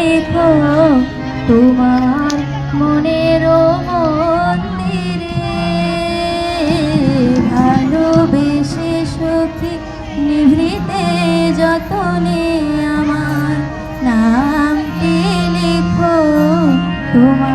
দেখো তোমার মনের মন্দিরে। ভালোবেসে সত্যি নিভৃতে যতনে আমার নামটি লিখো তোমার